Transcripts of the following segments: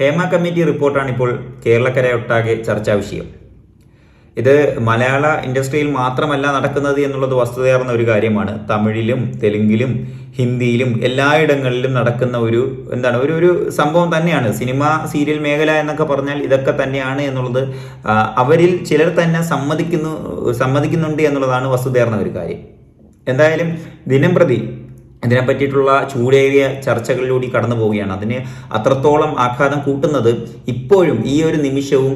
Hema committee റിപ്പോർട്ടാണ് ഇപ്പോൾ കേരളക്കരയൊട്ടാകെ ചർച്ചാ വിഷയം. ഇത് മലയാള ഇൻഡസ്ട്രിയിൽ മാത്രമല്ല നടക്കുന്നത് എന്നുള്ളത് വസ്തുതയാർന്ന ഒരു കാര്യമാണ്. തമിഴിലും തെലുങ്കിലും ഹിന്ദിയിലും എല്ലായിടങ്ങളിലും നടക്കുന്ന ഒരു എന്താണ് ഒരു ഒരു സംഭവം തന്നെയാണ്. സിനിമ സീരിയൽ മേഖല എന്നൊക്കെ പറഞ്ഞാൽ ഇതൊക്കെ തന്നെയാണ് എന്നുള്ളത് അവരിൽ ചിലർ തന്നെ സമ്മതിക്കുന്നു സമ്മതിക്കുന്നുണ്ട് എന്നുള്ളതാണ് വസ്തുതയാർന്ന ഒരു കാര്യം. എന്തായാലും ദിനം പ്രതി ഇതിനെ പറ്റിയിട്ടുള്ള ചൂടേറിയ ചർച്ചകളിലൂടെ കടന്നു പോവുകയാണ്. അതിന് അത്രത്തോളം ആഘാതം കൂട്ടുന്നത് ഇപ്പോഴും ഈ ഒരു നിമിഷവും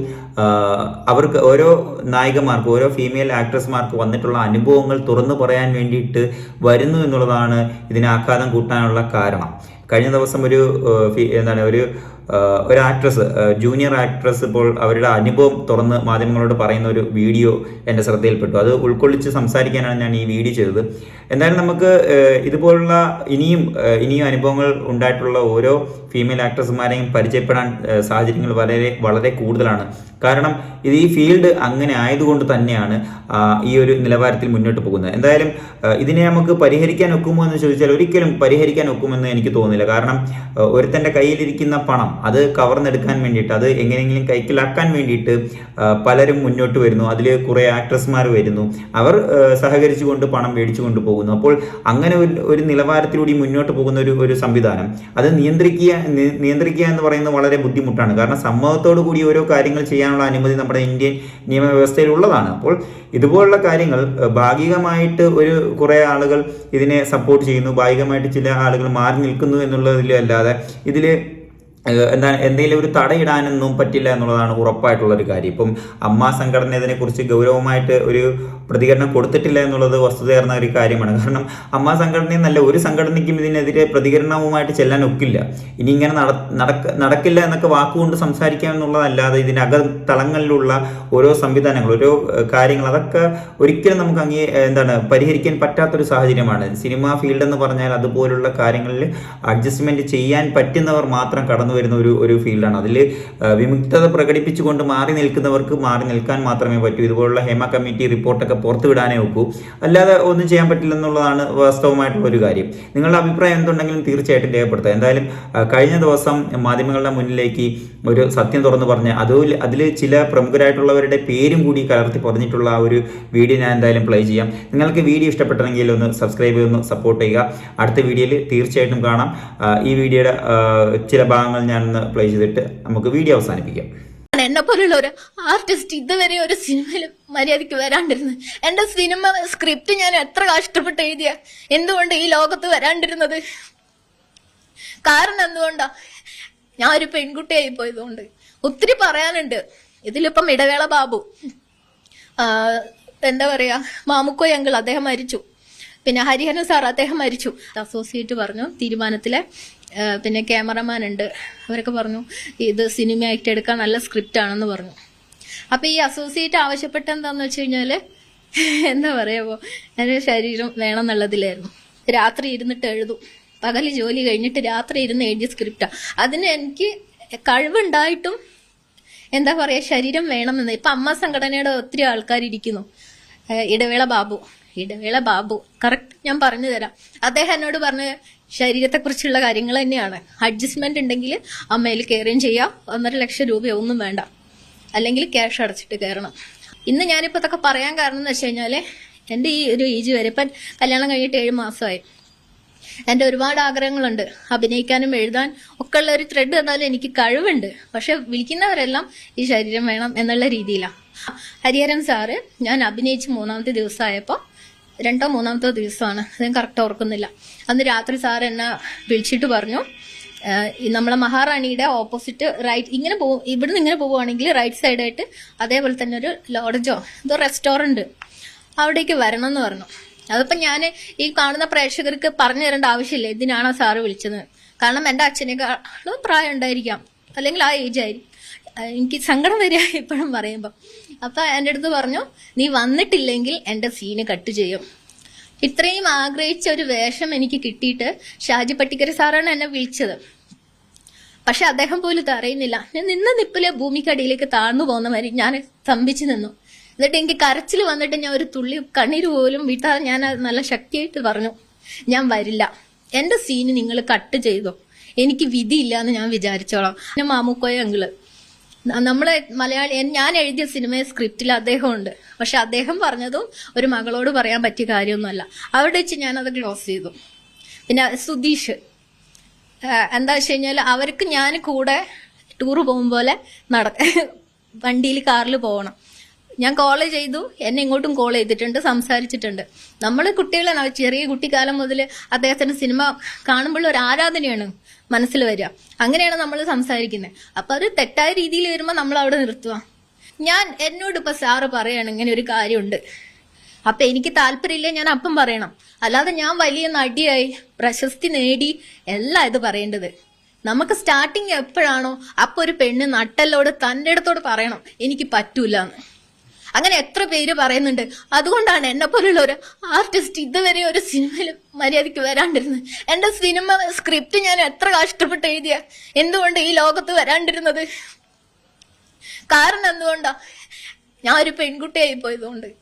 അവർക്ക് ഓരോ നായികമാർക്ക് ഓരോ ഫീമെയിൽ ആക്ട്രസ്മാർക്ക് വന്നിട്ടുള്ള അനുഭവങ്ങൾ തുറന്നു പറയാൻ വേണ്ടിയിട്ട് വരുന്നു എന്നുള്ളതാണ് ഇതിന് ആഘാതം കൂട്ടാനുള്ള കാരണം. കഴിഞ്ഞ ദിവസം ഒരു എന്താണ് ഒരു ഒരു ആക്ട്രസ് ജൂനിയർ ആക്ട്രസ് ഇപ്പോൾ അവരുടെ അനുഭവം തുറന്ന് മാധ്യമങ്ങളോട് പറയുന്ന ഒരു വീഡിയോ എന്റെ ശ്രദ്ധയിൽപ്പെട്ടു. അത് ഉൾക്കൊള്ളിച്ച് സംസാരിക്കാനാണ് ഞാൻ ഈ വീഡിയോ ചെയ്തത്. എന്തായാലും നമുക്ക് ഇതുപോലുള്ള ഇനിയും ഇനിയും അനുഭവങ്ങൾ ഉണ്ടായിട്ടുള്ള ഓരോ ഫീമെയിൽ ആക്ട്രസ്മാരെയും പരിചയപ്പെടാൻ സാഹചര്യങ്ങൾ വളരെ വളരെ കൂടുതലാണ്. കാരണം ഇത് ഈ ഫീൽഡ് അങ്ങനെ ആയതുകൊണ്ട് തന്നെയാണ് ഈ ഒരു നിലവാരത്തിൽ മുന്നോട്ട് പോകുന്നത്. എന്തായാലും ഇതിനെ നമുക്ക് പരിഹരിക്കാൻ ഒക്കുമോ എന്ന് ചോദിച്ചാൽ ഒരിക്കലും പരിഹരിക്കാൻ ഒക്കുമെന്ന് എനിക്ക് തോന്നുന്നില്ല. കാരണം ഒരുത്തന്റെ കയ്യിലിരിക്കുന്ന പണം അത് കവർന്നെടുക്കാൻ വേണ്ടിയിട്ട് അത് എങ്ങനെയെങ്കിലും കൈക്കലാക്കാൻ വേണ്ടിയിട്ട് പലരും മുന്നോട്ട് വരുന്നു. അതിൽ കുറേ ആക്ട്രസ്മാർ വരുന്നു. അവർ സഹകരിച്ചു സഹകരിച്ചുകൊണ്ട് പണം മേടിച്ചുകൊണ്ട് പോകുന്നു. അപ്പോൾ അങ്ങനെ ഒരു ഒരു നിലവാരത്തിലൂടെ മുന്നോട്ട് പോകുന്ന ഒരു ഒരു സംവിധാനം അത് നിയന്ത്രിക്കുക നിയന്ത്രിക്കുക എന്ന് പറയുന്നത് വളരെ ബുദ്ധിമുട്ടാണ്. കാരണം സമ്മതത്തോടു കൂടി ഓരോ കാര്യങ്ങൾ ചെയ്യാനുള്ള അനുമതി നമ്മുടെ ഇന്ത്യൻ നിയമവ്യവസ്ഥയിൽ ഉള്ളതാണ്. അപ്പോൾ ഇതുപോലുള്ള കാര്യങ്ങൾ ഭാഗികമായിട്ട് ഒരു കുറേ ആളുകൾ ഇതിനെ സപ്പോർട്ട് ചെയ്യുന്നു. ഭാഗികമായിട്ട് ചില ആളുകൾ മാറി നിൽക്കുന്നു എന്നുള്ളതിലല്ലാതെ ഇതിൽ എന്താ എന്തെങ്കിലും ഒരു തടയിടാനൊന്നും പറ്റില്ല എന്നുള്ളതാണ് ഉറപ്പായിട്ടുള്ള ഒരു കാര്യം. ഇപ്പം അമ്മ സംഘടന ഇതിനെക്കുറിച്ച് ഗൗരവമായിട്ട് ഒരു പ്രതികരണം കൊടുത്തിട്ടില്ല എന്നുള്ളത് വസ്തുതയാർന്ന ഒരു കാര്യമാണ്. കാരണം അമ്മ സംഘടന എന്നല്ല ഒരു സംഘടനയ്ക്കും ഇതിനെതിരെ പ്രതികരണവുമായിട്ട് ചെല്ലാൻ ഒക്കില്ല. ഇനി ഇങ്ങനെ നട നടക്ക നടക്കില്ല എന്നൊക്കെ വാക്കുകൊണ്ട് സംസാരിക്കാം എന്നുള്ളതല്ലാതെ ഇതിനക തളങ്ങളിലുള്ള ഓരോ സംവിധാനങ്ങൾ ഓരോ കാര്യങ്ങൾ അതൊക്കെ ഒരിക്കലും നമുക്ക് അങ്ങേ എന്താണ് പരിഹരിക്കാൻ പറ്റാത്തൊരു സാഹചര്യമാണ്. സിനിമ ഫീൽഡ് എന്ന് പറഞ്ഞാൽ അതുപോലുള്ള കാര്യങ്ങളിൽ അഡ്ജസ്റ്റ്മെന്റ് ചെയ്യാൻ പറ്റുന്നവർ മാത്രം കടന്നു വരുന്ന ഒരു ഒരു ഫീൽഡാണ്. അതിൽ വിമുക്തത പ്രകടിപ്പിച്ചുകൊണ്ട് മാറി നിൽക്കുന്നവർക്ക് മാറി നിൽക്കാൻ മാത്രമേ പറ്റൂ. ഇതുപോലുള്ള ഹേമ കമ്മിറ്റി റിപ്പോർട്ടൊക്കെ പുറത്തു വിടാനേ ഒക്കൂ. അല്ലാതെ ഒന്നും ചെയ്യാൻ പറ്റില്ല എന്നുള്ളതാണ് വാസ്തവമായിട്ടുള്ള ഒരു കാര്യം. നിങ്ങളുടെ അഭിപ്രായം എന്തുണ്ടെങ്കിലും തീർച്ചയായിട്ടും രേഖപ്പെടുത്തുക. എന്തായാലും കഴിഞ്ഞ ദിവസം മാധ്യമങ്ങളുടെ മുന്നിലേക്ക് ഒരു സത്യം തുറന്നു പറഞ്ഞ് അതിൽ അതിൽ ചില പ്രമുഖരായിട്ടുള്ളവരുടെ പേരും കൂടി കലർത്തി പറഞ്ഞിട്ടുള്ള ആ ഒരു വീഡിയോ ഞാൻ എന്തായാലും പ്ലേ ചെയ്യാം. നിങ്ങൾക്ക് വീഡിയോ ഇഷ്ടപ്പെട്ടെങ്കിൽ ഒന്ന് സബ്സ്ക്രൈബ് ചെയ്ത് ഒന്ന് സപ്പോർട്ട് ചെയ്യുക. അടുത്ത വീഡിയോയിൽ തീർച്ചയായിട്ടും കാണാം. ഈ വീഡിയോയുടെ ചില ഭാഗങ്ങൾ ഞാനൊന്ന് പ്ലേ ചെയ്തിട്ട് നമുക്ക് വീഡിയോ അവസാനിപ്പിക്കാം. എന്നെ പോലുള്ള ഒരു ആർട്ടിസ്റ്റ് ഇതുവരെ ഒരു സിനിമയിൽ മര്യാദയ്ക്ക് വരാണ്ടിരുന്നു എന്റെ സിനിമ സ്ക്രിപ്റ്റ് ഞാൻ എത്ര കഷ്ടപ്പെട്ട് എഴുതിയ? എന്തുകൊണ്ട് ഈ ലോകത്ത് വരാണ്ടിരുന്നത്? കാരണം എന്തുകൊണ്ടാ? ഞാൻ ഒരു പെൺകുട്ടിയായി പോയതുകൊണ്ട്. ഒത്തിരി പറയാനുണ്ട്. ഇതിലിപ്പം ഇടവേള ബാബു. എന്താ പറയാ? മാമുക്കോ അങ്കിൾ അദ്ദേഹം മരിച്ചു. പിന്നെ ഹരിഹരൻ സാർ അദ്ദേഹം മരിച്ചു. അസോസിയേറ്റ് പറഞ്ഞു തീരുമാനത്തിലെ പിന്നെ ക്യാമറമാൻ ഉണ്ട്. അവരൊക്കെ പറഞ്ഞു ഇത് സിനിമയായിട്ട് എടുക്കാൻ നല്ല സ്ക്രിപ്റ്റ് ആണെന്ന് പറഞ്ഞു. അപ്പൊ ഈ അസോസിയേറ്റ് ആവശ്യപ്പെട്ട എന്താന്ന് വെച്ച് കഴിഞ്ഞാൽ എന്താ പറയാവോ എന്റെ ശരീരം വേണം എന്നുള്ളതിലായിരുന്നു രാത്രി ഇരുന്നിട്ട് എഴുതും. പകൽ ജോലി കഴിഞ്ഞിട്ട് രാത്രി ഇരുന്ന് എഴുതിയ സ്ക്രിപ്റ്റാ അതിന് എനിക്ക് കഴിവുണ്ടായിട്ടും എന്താ പറയാ ശരീരം വേണമെന്ന്. ഇപ്പൊ അമ്മ സംഘടനയുടെ ഒത്തിരി ആൾക്കാർ ഇരിക്കുന്നു ഇടവേള ബാബു. ഇടവേള ബാബു. കറക്റ്റ് ഞാൻ പറഞ്ഞു തരാം. അദ്ദേഹം എന്നോട് പറഞ്ഞ ശരീരത്തെക്കുറിച്ചുള്ള കാര്യങ്ങൾ തന്നെയാണ്. അഡ്ജസ്റ്റ്മെന്റ് ഉണ്ടെങ്കിൽ അമ്മയിൽ കയറുകയും ചെയ്യാം. ഒന്നര ലക്ഷം രൂപയോ ഒന്നും വേണ്ട. അല്ലെങ്കിൽ ക്യാഷ് അടച്ചിട്ട് കയറണം. ഇന്ന് ഞാനിപ്പോ ഇതൊക്കെ പറയാൻ കാരണം എന്ന് വെച്ച് കഴിഞ്ഞാൽ എന്റെ ഈ ഒരു ഏജ് വരെ ഇപ്പം കല്യാണം കഴിഞ്ഞിട്ട് ഏഴ് മാസമായി. എന്റെ ഒരുപാട് ആഗ്രഹങ്ങളുണ്ട്. അഭിനയിക്കാനും എഴുതാൻ ഒക്കെ ഉള്ള ഒരു ത്രെഡ് തന്നാലും എനിക്ക് കഴിവുണ്ട്. പക്ഷെ വിളിക്കുന്നവരെല്ലാം ഈ ശരീരം വേണം എന്നുള്ള രീതിയിലാണ് ഹരിഹരൻ സാറ് ഞാൻ അഭിനയിച്ച് മൂന്നാമത്തെ ദിവസമായപ്പോൾ രണ്ടോ മൂന്നാമത്തോ ദിവസമാണ്. ഞാൻ കറക്റ്റ് ഓർക്കുന്നില്ല. അന്ന് രാത്രി സാർ എന്നെ വിളിച്ചിട്ട് പറഞ്ഞു നമ്മളെ മഹാറാണിയുടെ ഓപ്പോസിറ്റ് റൈറ്റ് ഇങ്ങനെ പോകും ഇവിടുന്ന് ഇങ്ങനെ പോവുകയാണെങ്കിൽ റൈറ്റ് സൈഡായിട്ട് അതേപോലെ തന്നെ ഒരു ലോഡ്ജോ എന്തോ റെസ്റ്റോറന്റ് അവിടേക്ക് വരണം എന്ന് പറഞ്ഞു. അതിപ്പോൾ ഞാൻ ഈ കാണുന്ന പ്രേക്ഷകർക്ക് പറഞ്ഞു തരേണ്ട ആവശ്യമില്ല. ഇതിനാണോ സാറ് വിളിച്ചത്? കാരണം എന്റെ അച്ഛനേക്കാളും പ്രായം ഉണ്ടായിരിക്കാം. അല്ലെങ്കിൽ ആ ഏജ് ആയിരിക്കും. എനിക്ക് സങ്കടം വരിക ഇപ്പോഴും പറയുമ്പോൾ അപ്പൊ എന്റെ അടുത്ത് പറഞ്ഞു നീ വന്നിട്ടില്ലെങ്കിൽ എന്റെ സീന് കട്ട് ചെയ്യും. ഇത്രയും ആഗ്രഹിച്ച ഒരു വേഷം എനിക്ക് കിട്ടിയിട്ട് ഷാജി പട്ടിക്കര സാറാണ് എന്നെ വിളിച്ചത്. പക്ഷെ അദ്ദേഹം പോലും അറിയുന്നില്ല. ഞാൻ നിന്ന നിപ്പിലെ ഭൂമിക്കടിയിലേക്ക് താഴ്ന്നു പോകുന്ന മാതിരി ഞാൻ സ്തംഭിച്ചു നിന്നു. എന്നിട്ട് എനിക്ക് കരച്ചിൽ വന്നിട്ട് ഞാൻ ഒരു തുള്ളി കണ്ണീര് പോലും വിട്ടാതെ ഞാൻ നല്ല ശക്തിയായിട്ട് പറഞ്ഞു. ഞാൻ വരില്ല. എന്റെ സീന് നിങ്ങൾ കട്ട് ചെയ്തോ. എനിക്ക് വിധിയില്ല എന്ന് ഞാൻ വിചാരിച്ചോളാം. പിന്നെ മാമുക്കോയ അങ്കിൾ നമ്മളെ മലയാളി ഞാൻ എഴുതിയ സിനിമ സ്ക്രിപ്റ്റിൽ അദ്ദേഹമുണ്ട്. പക്ഷെ അദ്ദേഹം പറഞ്ഞതും ഒരു മകളോട് പറയാൻ പറ്റിയ കാര്യമൊന്നുമല്ല. അവിടെ വെച്ച് ഞാനത് ക്ലോസ് ചെയ്തു. പിന്നെ സുധീഷ്. എന്താ വെച്ച് കഴിഞ്ഞാൽ അവർക്ക് ഞാൻ കൂടെ ടൂർ പോകും പോലെ നട വണ്ടിയിൽ കാറിൽ പോകണം ഞാൻ കോൾ ചെയ്തു. എന്നെ ഇങ്ങോട്ടും കോൾ ചെയ്തിട്ടുണ്ട് സംസാരിച്ചിട്ടുണ്ട്. നമ്മൾ കുട്ടികളാണ് ചെറിയ കുട്ടിക്കാലം മുതൽ അദ്ദേഹത്തിന്റെ സിനിമ കാണുമ്പോൾ ഒരു ആരാധനയാണ്. മനസ്സിൽ വരിക. അങ്ങനെയാണ് നമ്മൾ സംസാരിക്കുന്നത് അപ്പൊ അത് തെറ്റായ രീതിയിൽ വരുമ്പോൾ നമ്മൾ അവിടെ നിർത്തുക ഞാൻ എന്നോട് ഇപ്പൊ സാറ് പറയാണ് ഇങ്ങനെ ഒരു കാര്യമുണ്ട്. അപ്പൊ എനിക്ക് താല്പര്യമില്ല ഞാൻ അപ്പം പറയണം. അല്ലാതെ ഞാൻ വലിയ നടിയായി പ്രശസ്തി നേടി എല്ലാം ഇത് പറയേണ്ടത്. നമുക്ക് സ്റ്റാർട്ടിങ് എപ്പോഴാണോ അപ്പൊ ഒരു പെണ്ണ് നട്ടല്ലോട് തന്റെ അടുത്തോട് പറയണം. എനിക്ക് പറ്റൂല എന്ന് അങ്ങനെ എത്ര പേര് പറയുന്നുണ്ട്. അതുകൊണ്ടാണ് എന്നെ പോലുള്ള ഒരു ആർട്ടിസ്റ്റ് ഇതുവരെ ഒരു സിനിമയിൽ മര്യാദയ്ക്ക് വരാണ്ടിരുന്നത്. എന്റെ സിനിമ സ്ക്രിപ്റ്റ് ഞാൻ എത്ര കഷ്ടപ്പെട്ട് എഴുതിയ? എന്തുകൊണ്ട് ഈ ലോകത്ത് വരാണ്ടിരുന്നത്? കാരണം എന്തുകൊണ്ടാ? ഞാൻ ഒരു പെൺകുട്ടിയായി പോയതുകൊണ്ട്.